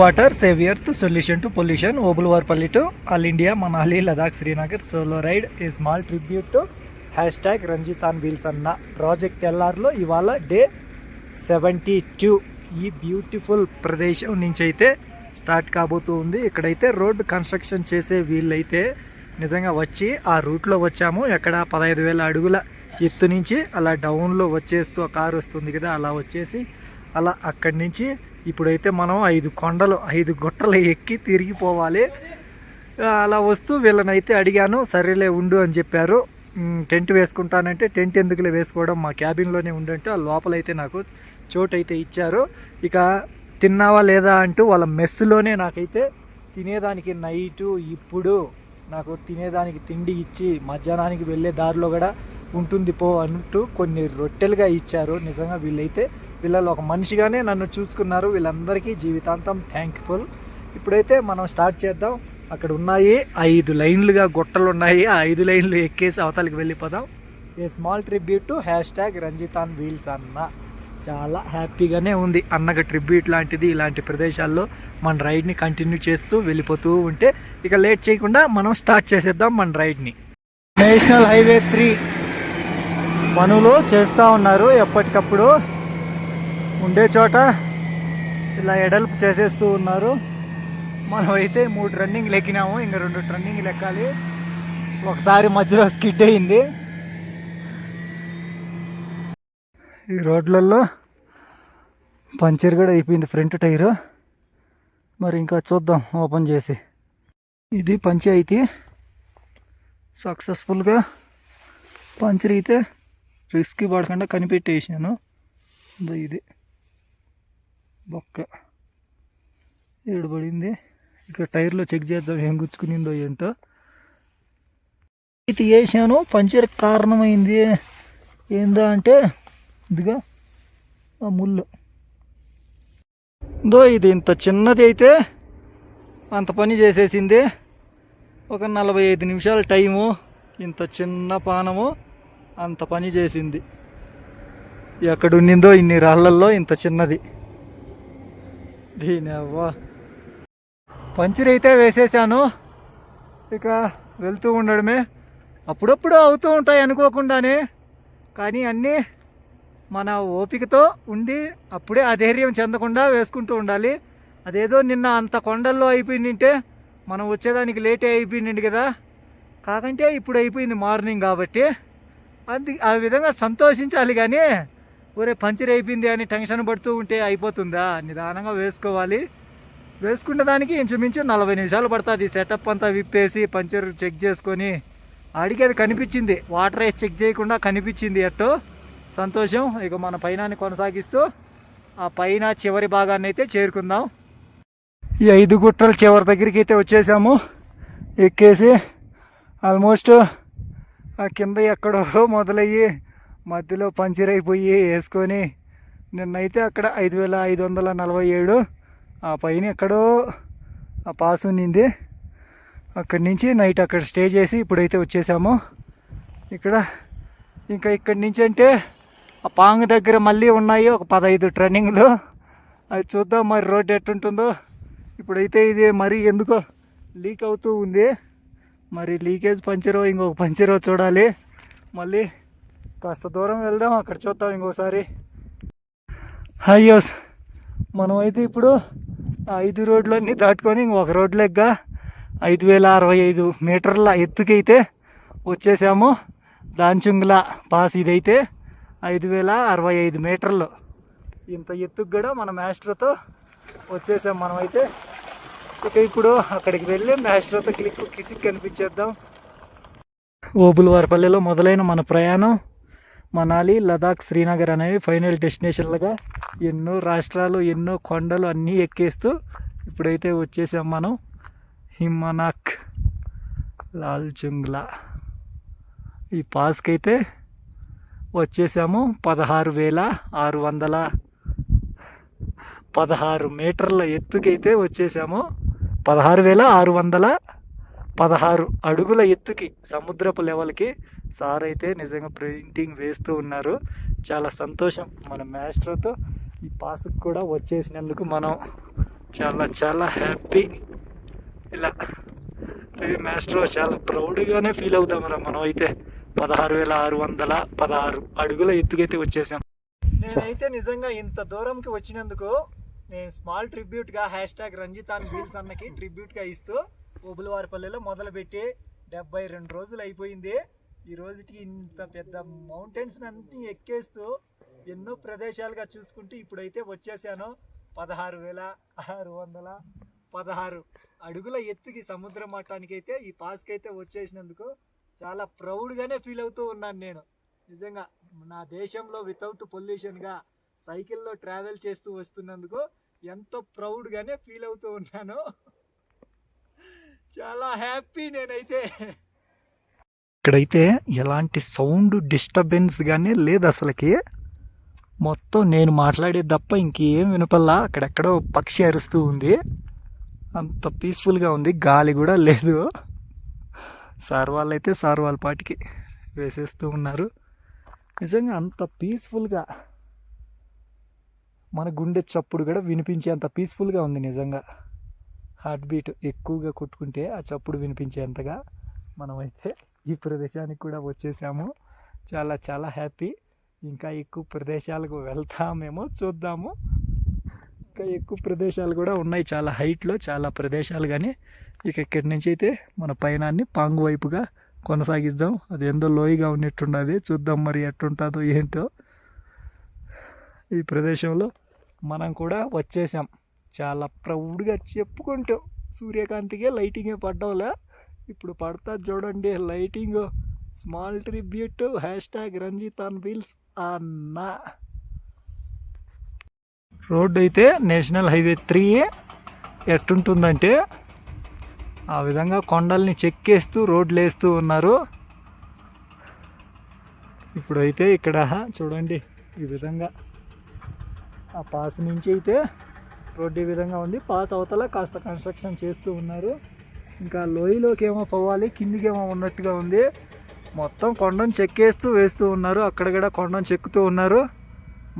Water save earth solution to pollution Obulavaripalli to all India Manali Ladakh Srinagar solo ride a small tribute to hashtag Ranjith on wheels అన్న project ఎల్ఆర్లో ఇవాళ day seventy two ఈ beautiful ప్రదేశం నుంచి అయితే start కాబోతూ ఉంది. ఇక్కడైతే road construction చేసే వీళ్ళైతే నిజంగా వచ్చి ఆ రూట్లో వచ్చాము. ఎక్కడ పదహైదు వేల అడుగుల ఎత్తు నుంచి అలా డౌన్లో వచ్చేస్తూ ఆ కారు వస్తుంది కదా అలా వచ్చేసి అలా అక్కడి నుంచి ఇప్పుడైతే మనం ఐదు కొండలు ఐదు గుట్టలు ఎక్కి తిరిగిపోవాలి అలా వస్తూ వీళ్ళని అయితే అడిగాను సరేలే ఉండు అని చెప్పారు. టెంట్ వేసుకుంటానంటే టెంట్ ఎందుకులే వేసుకోవడం మా క్యాబిన్లోనే ఉండంటే ఆ లోపలైతే నాకు చోటు అయితే ఇచ్చారు. ఇక తిన్నావా లేదా అంటూ వాళ్ళ మెస్సులోనే నాకైతే తినేదానికి నైటు ఇప్పుడు నాకు తినేదానికి తిండి ఇచ్చి మధ్యాహ్నానికి వెళ్ళే దారిలో కూడా ఉంటుంది పో అంటూ కొన్ని రొట్టెలుగా ఇచ్చారు. నిజంగా వీళ్ళైతే వీళ్ళలో ఒక మనిషిగానే నన్ను చూసుకున్నారు వీళ్ళందరికీ జీవితాంతం థ్యాంక్ఫుల్ ఇప్పుడైతే మనం స్టార్ట్ చేద్దాం. అక్కడ ఉన్నాయి ఐదు లైన్లుగా గుట్టలు ఉన్నాయి. ఆ ఐదు లైన్లు ఎక్కేసి అవతలకి వెళ్ళిపోదాం. A small tribute to hashtag Ranjith on wheels అన్న. చాలా హ్యాపీగానే ఉంది. అన్నగా ట్రిబ్యూట్ లాంటిది ఇలాంటి ప్రదేశాల్లో మన రైడ్ని కంటిన్యూ చేస్తూ వెళ్ళిపోతూ ఉంటే ఇక లేట్ చేయకుండా మనం స్టార్ట్ చేసేద్దాం మన రైడ్ని నేషనల్ హైవే త్రీ. పనులు చేస్తూ ఉన్నారు ఎప్పటికప్పుడు. ఉండే చోట ఇలా ఎడల్పు చేసేస్తూ ఉన్నారు. మనం అయితే మూడు రన్నింగ్లు ఎక్కినాము. ఇంకా రెండు రన్నింగ్లు ఎక్కాలి. ఒకసారి మధ్యలో స్కిడ్ అయింది. ఈ రోడ్లలో పంచర్ కూడా అయిపోయింది ఫ్రంట్ టైరు. మరి ఇంకా చూద్దాం ఓపెన్ చేసి. ఇది పంచాయతీ సక్సెస్ఫుల్గా పంచర్ అయితే రిస్క్ పడకుండా కనిపెట్టేసాను. ఇది. బొక్క. ఏడు పడింది. టైర్లో చెక్ చేద్దాం ఏం గుచ్చుకునిందో ఏంటో. ఇది వేసాను. పంచర్ కారణమైంది. ఏందా అంటే ఇదిగా ఆ ముళ్ళు. దో ఇది ఇంత చిన్నది అయితే అంత పని చేసేసింది. ఒక నలభై ఐదు నిమిషాల టైము. ఇంత చిన్న పానము అంత పని చేసింది. ఎక్కడ ఉన్నిందో ఇన్ని రాళ్ళల్లో ఇంత చిన్నది. దీని అవ్వా పంచర్ అయితే వేసేసాను ఇక వెళ్తూ ఉండడమే. అప్పుడప్పుడు అవుతూ ఉంటాయి అనుకోకుండానే. కానీ అన్నీ మన ఓపికతో ఉండి అప్పుడే అధైర్యం చెందకుండా వేసుకుంటూ ఉండాలి. అదేదో నిన్న అంత కొండల్లో అయిపోయిందంటే మనం వచ్చేదానికి లేటే అయిపోయింది కదా. కాకంటే ఇప్పుడు అయిపోయింది మార్నింగ్ కాబట్టి. అది ఆ విధంగా సంతోషించాలి కానీ ఒరే పంచర్ అయిపోయింది అని టెన్షన్ పడుతూ ఉంటే అయిపోతుందా? నిదానంగా వేసుకోవాలి. వేసుకున్న దానికి ఇంచుమించు నలభై నిమిషాలు పడుతుంది. సెటప్ అంతా విప్పేసి పంచర్ చెక్ చేసుకొని ఆడికి అది కనిపించింది. వాటర్ వేసి చెక్ చేయకుండా కనిపించింది ఎట్టో. సంతోషం. ఇక మన పైనాన్ని కొనసాగిస్తూ ఆ పైన చివరి భాగాన్ని అయితే చేరుకుందాం. ఈ ఐదు గుట్టల చివరి దగ్గరికి అయితే వచ్చేసాము. ఎక్కేసి ఆల్మోస్ట్ ఆ కింద ఎక్కడో మొదలయ్యి మధ్యలో పంచర్ అయిపోయి వేసుకొని నిన్నైతే అక్కడ ఐదు వేల ఐదు వందల నలభై ఏడు ఆ పైన ఎక్కడో ఆ పాస్ ఉన్నింది. అక్కడి నుంచి నైట్ అక్కడ స్టే చేసి ఇప్పుడైతే వచ్చేసాము. ఇక్కడ ఇంకా ఇక్కడి నుంచి అంటే ఆ పాంగ్ దగ్గర మళ్ళీ ఉన్నాయి ఒక పదహైదు ట్రన్నింగ్లు అది చూద్దాం మరి రోడ్ ఎట్టుంటుందో. ఇప్పుడైతే ఇది మరీ ఎందుకో లీక్ అవుతూ ఉంది. మరి లీకేజ్ పంచరో ఇంకొక పంచరో చూడాలి. మళ్ళీ కాస్త దూరం వెళ్దాం అక్కడ చూద్దాం ఇంకోసారి. అయ్యోస్ మనం అయితే ఇప్పుడు ఐదు రోడ్లన్నీ దాటుకొని ఇంకొక రోడ్ లెక్క ఐదు వేల అరవై ఐదు మీటర్ల ఎత్తుకైతే వచ్చేసాము. దాన్చుంగ్లా పాస్ ఇదైతే ఐదు వేల అరవై ఐదు మీటర్లు. ఇంత ఎత్తుకు కూడా మన మాస్టర్తో వచ్చేసాం మనమైతే. ఇక ఇప్పుడు అక్కడికి వెళ్ళి మాస్టర్తో క్లిక్ కిసిక్ కనిపించేద్దాం. ఓబుల్వారపల్లిలో మొదలైన మన ప్రయాణం. మనాలి లదాఖ్ శ్రీనగర్ అనేవి ఫైనల్ డెస్టినేషన్లుగా ఎన్నో రాష్ట్రాలు ఎన్నో కొండలు అన్నీ ఎక్కేస్తూ ఇప్పుడైతే వచ్చేసాం మనం హిమనాక్ లాల్చుంగ్లా ఈ పాస్కి అయితే వచ్చేసాము పదహారు వేల ఆరు వందల పదహారు మీటర్ల ఎత్తుకైతే వచ్చేసాము పదహారు వేల ఆరు వందల పదహారు అడుగుల ఎత్తుకి సముద్రపు లెవెల్కి సార్ అయితే నిజంగా ప్రింటింగ్ వేస్తూ ఉన్నారు. చాలా సంతోషం మన మాస్టర్తో ఈ పాస్కి కూడా వచ్చేసినందుకు మనం చాలా చాలా హ్యాపీ ఇలా మాస్టర్ చాలా ప్రౌడ్గానే ఫీల్ అవుతామరా మనం అయితే. పదహారు వేల ఆరు వందల పదహారు అడుగుల ఎత్తుకైతే వచ్చేసాం. నేనైతే నిజంగా ఇంత దూరంకి వచ్చినందుకు నేను స్మాల్ ట్రిబ్యూట్గా హ్యాష్ ట్యాగ్ రంజితాన్ బీల్స్ అన్నకి ట్రిబ్యూట్గా ఇస్తూ ఓబులవారిపల్లెలో మొదలుపెట్టి డెబ్బై రెండు రోజులు అయిపోయింది. ఈ రోజుకి ఇంత పెద్ద మౌంటైన్స్ అన్ని ఎక్కేస్తూ ఎన్నో ప్రదేశాలుగా చూసుకుంటూ ఇప్పుడైతే వచ్చేసాను. పదహారు వేల ఆరు వందల పదహారు అడుగుల ఎత్తుకి సముద్ర మట్టానికి అయితే ఈ పాస్కి అయితే వచ్చేసినందుకు చాలా ప్రౌడ్గానే ఫీల్ అవుతూ ఉన్నాను నేను. నిజంగా నా దేశంలో వితౌట్ పొల్యూషన్గా సైకిల్లో ట్రావెల్ చేస్తూ వస్తున్నందుకు ఎంతో ప్రౌడ్గానే ఫీల్ అవుతూ ఉన్నాను. చాలా హ్యాపీ నేనైతే. ఇక్కడైతే ఎలాంటి సౌండ్ డిస్టర్బెన్స్ కానీ లేదు అసలుకి. మొత్తం నేను మాట్లాడేది తప్ప ఇంకేం వినపల్లా. అక్కడెక్కడో పక్షి అరుస్తూ ఉంది. అంత పీస్ఫుల్గా ఉంది. గాలి కూడా లేదు. సార్ వాళ్ళైతే సార్ వాళ్ళ పాటికి వేసేస్తూ ఉన్నారు. నిజంగా అంత పీస్ఫుల్గా. మన గుండె చప్పుడు కూడా వినిపించేంత పీస్ఫుల్గా ఉంది నిజంగా. హార్ట్ బీట్ ఎక్కువగా కొట్టుకుంటే ఆ చప్పుడు వినిపించేంతగా మనమైతే ఈ ప్రదేశానికి కూడా వచ్చేసాము. చాలా చాలా హ్యాపీ. ఇంకా ఎక్కువ ప్రదేశాలకు వెళ్తామేమో చూద్దాము. ఇంకా ఎక్కువ ప్రదేశాలు కూడా ఉన్నాయి. చాలా హైట్లో చాలా ప్రదేశాలు కానీ ఇక ఇక్కడి నుంచి అయితే మన పయనాన్ని పాంగు వైపుగా కొనసాగిద్దాం. అది ఎంతో లోయగా ఉన్నట్టున్నది చూద్దాం మరి ఎట్టుంటుందో ఏంటో. ఈ ప్రదేశంలో మనం కూడా వచ్చేసాం. చాలా ప్రౌడ్గా చెప్పుకుంటావు సూర్యకాంతికే లైటింగే పడ్డంలే ఇప్పుడు పడతా చూడండి lighting. Small tribute hashtag Ranjith on wheels అన్న. రోడ్ అయితే నేషనల్ హైవే త్రీ ఎట్టుంటుందంటే ఆ విధంగా కొండల్ని చెక్కేస్తూ రోడ్లు వేస్తూ ఉన్నారు. ఇప్పుడైతే ఇక్కడ చూడండి ఈ విధంగా. ఆ పాస్ నుంచి అయితే రోడ్డు ఈ విధంగా ఉంది. పాస్ అవతల కాస్త కన్స్ట్రక్షన్ చేస్తూ ఉన్నారు. ఇంకా లోయలోకి ఏమో పోవాలి కిందికేమో ఉన్నట్టుగా ఉంది. మొత్తం కొండను చెక్కేస్తూ వేస్తూ ఉన్నారు. అక్కడ కూడా కొండను చెక్కుతూ ఉన్నారు.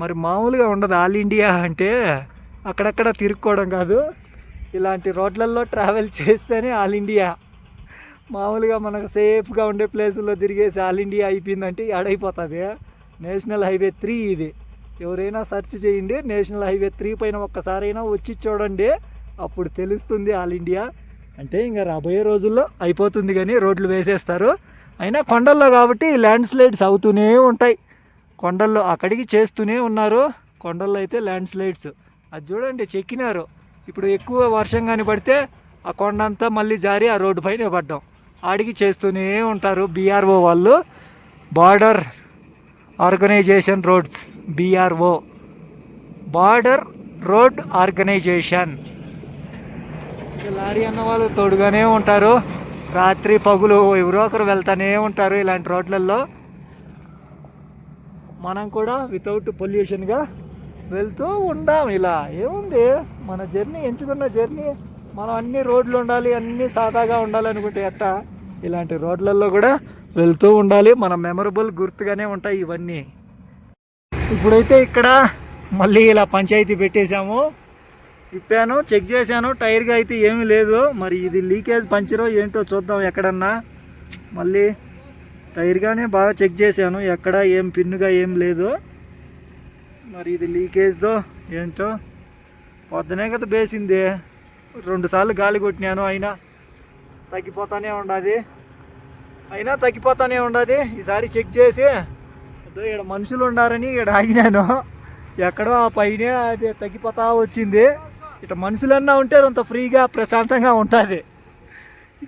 మరి మామూలుగా ఉండదు ఆల్ ఇండియా అంటే అక్కడక్కడ తిరుక్కోవడం కాదు. ఇలాంటి రోడ్లలో ట్రావెల్ చేస్తేనే ఆల్ ఇండియా. మామూలుగా మనకు సేఫ్గా ఉండే ప్లేసుల్లో తిరిగేసి ఆల్ ఇండియా అయిపోయిందంటే ఎడైపోతుంది నేషనల్ హైవే త్రీ ఇది. ఎవరైనా సెర్చ్ చేయండి. నేషనల్ హైవే త్రీ పైన ఒక్కసారైనా వచ్చి చూడండి. అప్పుడు తెలుస్తుంది ఆల్ ఇండియా. అంటే ఇంకా రాబోయే రోజుల్లో అయిపోతుంది కానీ రోడ్లు వేసేస్తారు. అయినా కొండల్లో కాబట్టి ల్యాండ్ స్లైడ్స్ అవుతూనే ఉంటాయి. కొండల్లో అక్కడికి చేస్తూనే ఉన్నారు. కొండల్లో అయితే ల్యాండ్ స్లైడ్స్ అది చూడండి చెక్కినారు. ఇప్పుడు ఎక్కువ వర్షం కానీ పడితే ఆ కొండ అంతా మళ్ళీ జారి ఆ రోడ్డు పైన పడ్డాం. ఆడికి చేస్తూనే ఉంటారు బీఆర్ఓ వాళ్ళు. Border organisation roads. BRO border road organisation lorry అన్న వాళ్ళు తోడుగానే ఉంటారు. రాత్రి పగులు ఎవరో ఒకరు వెళ్తానే ఉంటారు ఇలాంటి రోడ్లలో మనం కూడా వితౌట్ పొల్యూషన్గా వెళ్తూ ఉందాం ఇలా. ఏముంది? మన జర్నీ ఎంచుకున్న జర్నీ మనం అన్ని రోడ్లు ఉండాలి అన్ని సాదాగా ఉండాలనుకుంటే ఎట్ట? ఇలాంటి రోడ్లలో కూడా వెళ్తూ ఉండాలి. మన మెమరబుల్ గుర్తుగానే ఉంటాయి ఇవన్నీ. ఇప్పుడైతే ఇక్కడ మళ్ళీ ఇలా పంచాయతీ పెట్టేశాము. ఇప్పాను చెక్ చేశాను టైర్గా అయితే ఏమీ లేదు. మరి ఇది లీకేజ్ పంచరో ఏంటో చూద్దాం ఎక్కడన్నా. మళ్ళీ టైర్గానే బాగా చెక్ చేశాను. ఎక్కడ ఏం పిన్నుగా ఏం లేదు. మరి ఇది లీకేజ్దో ఏంటో పొద్దునే కదా బేసింది. రెండుసార్లు గాలి కొట్టినాను అయినా తగ్గిపోతానే ఉండదు. అయినా తగ్గిపోతానే ఉండదు. ఈసారి చెక్ చేసి ఇక్కడ మనుషులు ఉండారని ఇక్కడ ఆగినాను. ఎక్కడో ఆ పైన అది తగ్గిపోతా వచ్చింది. ఇట్లా మనుషులన్నా ఉంటే అంత ఫ్రీగా ప్రశాంతంగా ఉంటుంది.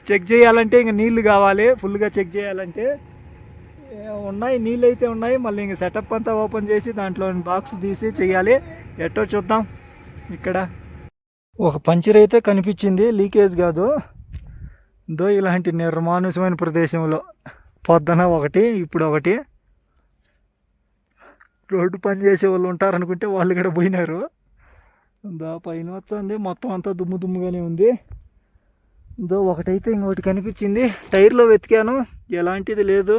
చెక్ చేయాలంటే ఇంక నీళ్ళు కావాలి. ఫుల్గా చెక్ చేయాలంటే ఉన్నాయి నీళ్ళు అయితే ఉన్నాయి. మళ్ళీ ఇంక సెటప్ అంతా ఓపెన్ చేసి దాంట్లో బాక్స్ తీసి చేయాలి. ఎట్టో చూద్దాం ఇక్కడ. ఒక పంచర్ అయితే కనిపించింది. లీకేజ్ కాదు. దో ఇలాంటి నిర్మానుషమైన ప్రదేశంలో పొద్దున ఒకటి ఇప్పుడు ఒకటి. రోడ్డు పని చేసే వాళ్ళు ఉంటారనుకుంటే వాళ్ళు కూడా పోయినారు. దా పైన వచ్చింది. మొత్తం అంతా దుమ్ము దుమ్ముగానే ఉంది. దో ఒకటైతే ఇంకొకటి కనిపించింది. టైర్లో వెతికాను. ఎలాంటిది లేదు.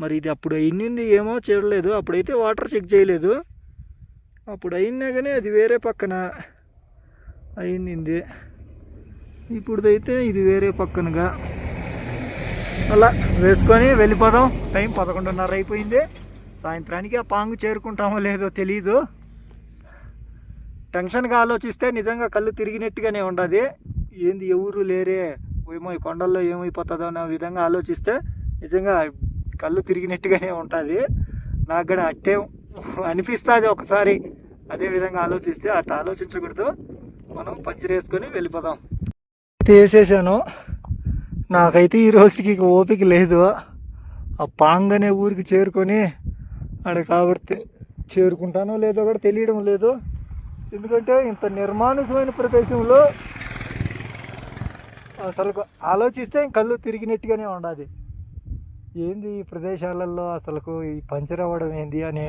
మరి ఇది అప్పుడు అయింది ఏమో చూడలేదు. అప్పుడైతే వాటర్ చెక్ చేయలేదు. అప్పుడు అయినా కానీ అది వేరే పక్కన అయింది. ఇప్పుడుదైతే ఇది వేరే పక్కనగా. అలా వేసుకొని వెళ్ళిపోదాం. టైం పదకొండున్నర అయిపోయింది. సాయంత్రానికి ఆ పాంగు చేరుకుంటామో లేదో తెలీదు. టెన్షన్గా ఆలోచిస్తే నిజంగా కళ్ళు తిరిగినట్టుగానే ఉండదు. ఏంది ఎవరు లేరే? ఏమో ఈ కొండల్లో ఏమైపోతుందో అనే విధంగా ఆలోచిస్తే నిజంగా కళ్ళు తిరిగినట్టుగానే ఉంటుంది. నాకు కూడా అట్టే అనిపిస్తుంది ఒకసారి. అదే విధంగా ఆలోచిస్తే అట్లా ఆలోచించకూడదు. మనం పంచరేసుకొని వెళ్ళిపోదాం. అయితే వేసేసాను నాకైతే ఈ రోజుకి ఓపిక లేదు. ఆ పాంగ్ అనే ఊరికి చేరుకొని ఆడ కాబట్టి చేరుకుంటానో లేదో కూడా తెలియడం లేదు. ఎందుకంటే ఇంత నిర్మానుషమైన ప్రదేశంలో అసలు ఆలోచిస్తే కళ్ళు తిరిగినట్టుగానే ఉండాలి ఏంది ఈ ప్రదేశాలలో అసలుకు ఈ పంచర్ అవ్వడం ఏంది అనే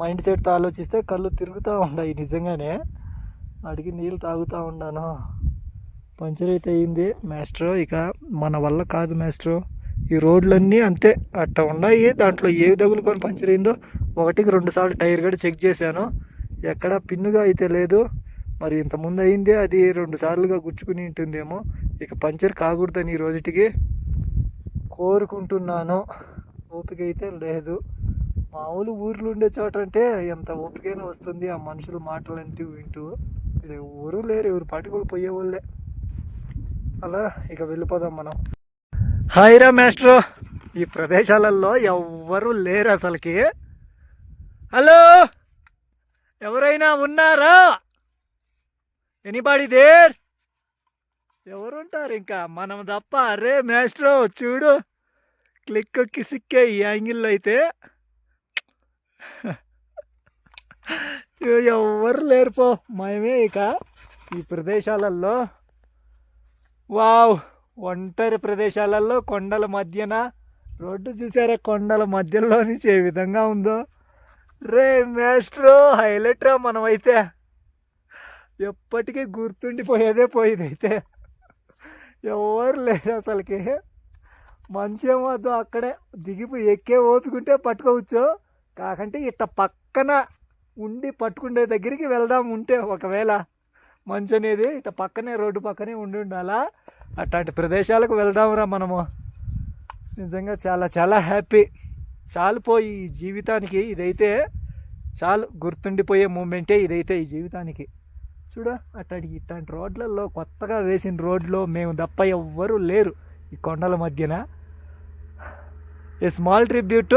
మైండ్ సెట్తో ఆలోచిస్తే కళ్ళు తిరుగుతూ ఉన్నాయి నిజంగానే. అడిగి నీళ్ళు తాగుతూ ఉన్నాను పంచర్ అయితే అయింది. మాస్టరు ఇక మన వల్ల కాదు మాస్టరు. ఈ రోడ్లన్నీ అంతే. అట్ట ఉన్నాయి. దాంట్లో ఏ తగులుకొని పంచర్ అయిందో ఒకటికి రెండు సార్లు టైర్ కూడా చెక్ చేశాను. ఎక్కడ పిన్నుగా అయితే లేదు. మరి ఇంతకుముందు అయిందే అది రెండు సార్లుగా గుచ్చుకుని ఉంటుందేమో. ఇక పంచర్ కాకూడదని ఈ రోజుటికి కోరుకుంటున్నాను. ఓపిక అయితే లేదు. మామూలు ఊర్లు ఉండే చోట అంటే ఎంత ఓపికైనా వస్తుంది. ఆ మనుషుల మాటలంటూ వింటూ ఇక్కడ ఎవరు లేరు. ఎవరు పాటికలు పోయే వాళ్ళే అలా ఇక వెళ్ళిపోదాం మనం. హాయ్ రా ఈ ప్రదేశాలలో ఎవ్వరు లేరు అసలుకి. హలో? ఎవరైనా ఉన్నారా? Anybody there? ఎవరుంటారు ఇంకా? మనం తప్ప అరే మేస్ట్రో చూడు. క్లిక్ కిసిక్కే ఈ యాంగిల్లో అయితే. ఎవరు లేరుపో మేమే ఇక ఈ ప్రదేశాలలో. వావ్! ఒంటరి ప్రదేశాలలో కొండల మధ్యన రోడ్డు చూసారా? కొండల మధ్యలో నుంచి ఏ విధంగా ఉందో? రే మాస్ట్రో హైలైట్ రా మనమైతే. ఎప్పటికీ గుర్తుండిపోయేదే పోయేది అయితే ఎవరు లేరు అసలుకి. మంచం వద్దు అక్కడే. దిగిపోయి ఎక్కే ఓపికంటే పట్టుకోవచ్చు. కాకంటే ఇట్ట పక్కన ఉండి పట్టుకునే దగ్గరికి వెళ్దాం ఉంటే ఒకవేళ మంచి అనేది ఇట్ట పక్కనే రోడ్డు పక్కనే ఉండి ఉండాలా? అట్లాంటి ప్రదేశాలకు వెళ్దాంరా మనము. నిజంగా చాలా చాలా హ్యాపీ చాలిపోయి ఈ జీవితానికి ఇదైతే చాలు గుర్తుండిపోయే మూమెంటే ఇదైతే ఈ జీవితానికి. చూడ అట్లాంటి ఇట్లాంటి రోడ్లలో కొత్తగా వేసిన రోడ్లో మేము తప్ప ఎవ్వరూ లేరు ఈ కొండల మధ్యన. A small tribute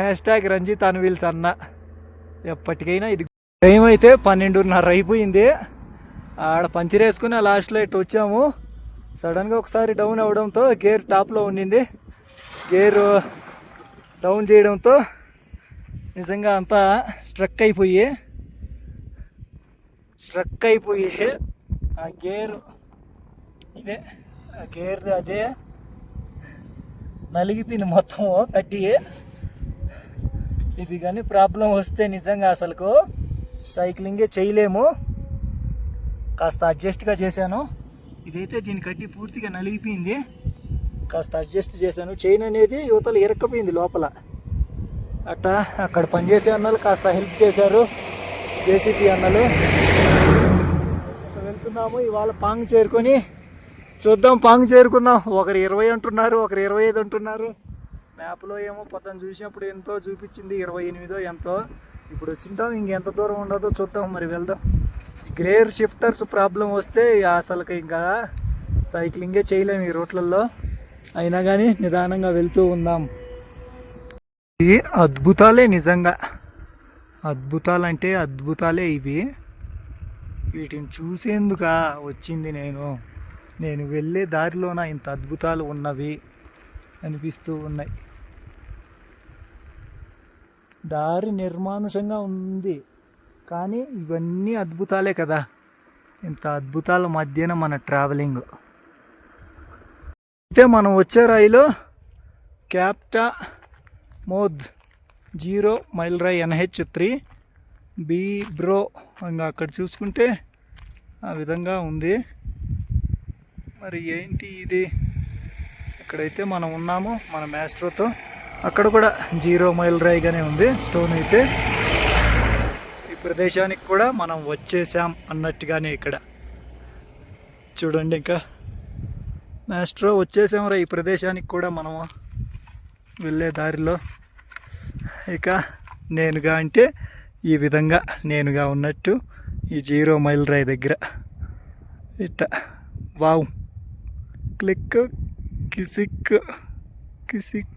hashtag Ranjith on wheels అన్న ఎప్పటికైనా ఇది టైం అయితే పన్నెండున్నర అయిపోయింది. ఆడ పంచర్ వేసుకుని లాస్ట్లో ఇటు వచ్చాము. సడన్గా ఒకసారి డౌన్ అవడంతో గేర్ టాప్లో ఉండింది గేర్ డౌన్ చేయడంతో నిజంగా అంతా స్ట్రక్ అయిపోయి స్ట్రక్ అయిపోయి ఆ గేర్ ఇదే ఆ గేర్ అదే నలిగిపోయింది మొత్తం కట్టి. ఇది కానీ ప్రాబ్లం వస్తే నిజంగా అసలుకు సైక్లింగే చేయలేము. కాస్త అడ్జస్ట్గా చేశాను. ఇదైతే దీని కట్టి పూర్తిగా నలిగిపోయింది. కాస్త అడ్జస్ట్ చేశాను. చైన్ అనేది యువతలు ఇరక్కపోయింది లోపల. అట్టా అక్కడ పనిచేసే అన్నలు కాస్త హెల్ప్ చేశారు. జేసీపీ అన్నలు. వెళ్తున్నాము ఇవాళ పాంగ్ చేరుకొని చూద్దాం పాంగ్ చేరుకుందాం. ఒకరు ఇరవై అంటున్నారు ఒకరు ఇరవై ఐదు అంటున్నారు. మ్యాప్లో ఏమో పొద్దున చూసినప్పుడు ఎంతో చూపించింది ఇరవై ఎనిమిదో ఎంతో. ఇప్పుడు వచ్చింటాం ఇంకెంత దూరం ఉండదో చూద్దాం మరి వెళ్దాం. గ్రేర్ షిఫ్టర్స్ ప్రాబ్లం వస్తే అసలుకి ఇంకా సైక్లింగే చేయలేము ఈ రూట్లలో అయినా కానీ నిదానంగా వెళ్తూ ఉందాం. ఇది అద్భుతాలే నిజంగా. అద్భుతాలంటే అద్భుతాలే ఇవి. వీటిని చూసేందుక వచ్చింది నేను. నేను వెళ్ళే దారిలోన ఇంత అద్భుతాలు ఉన్నవి అనిపిస్తూ ఉన్నాయి. దారి నిర్మానుషంగా ఉంది. కానీ ఇవన్నీ అద్భుతాలే కదా. ఇంత అద్భుతాల మధ్యన మన ట్రావెలింగ్. అయితే మనం వచ్చే రైలు క్యాప్టా మోద్ జీరో మైల్ రై ఎన్హెచ్ త్రీ బీ బ్రో ఇంకా అక్కడ చూసుకుంటే ఆ విధంగా ఉంది. మరి ఏంటి ఇది? ఇక్కడైతే మనం ఉన్నాము మన మ్యాస్ట్రోతో అక్కడ కూడా జీరో మైల్ రైగానే ఉంది. స్టోన్ అయితే ప్రదేశానికి కూడా మనం వచ్చేసాం అన్నట్టుగానే ఇక్కడ. చూడండి ఇంకా. మాస్ట్రో వచ్చేసాంరా ఈ ప్రదేశానికి కూడా మనము. వెళ్ళే దారిలో. ఇక నేనుగా అంటే ఈ విధంగా నేనుగా ఉన్నట్టు ఈ జీరో మైల్ రాయి దగ్గర. ఇట్ట. వావ్. క్లిక్ కిసిక్ కిసిక్.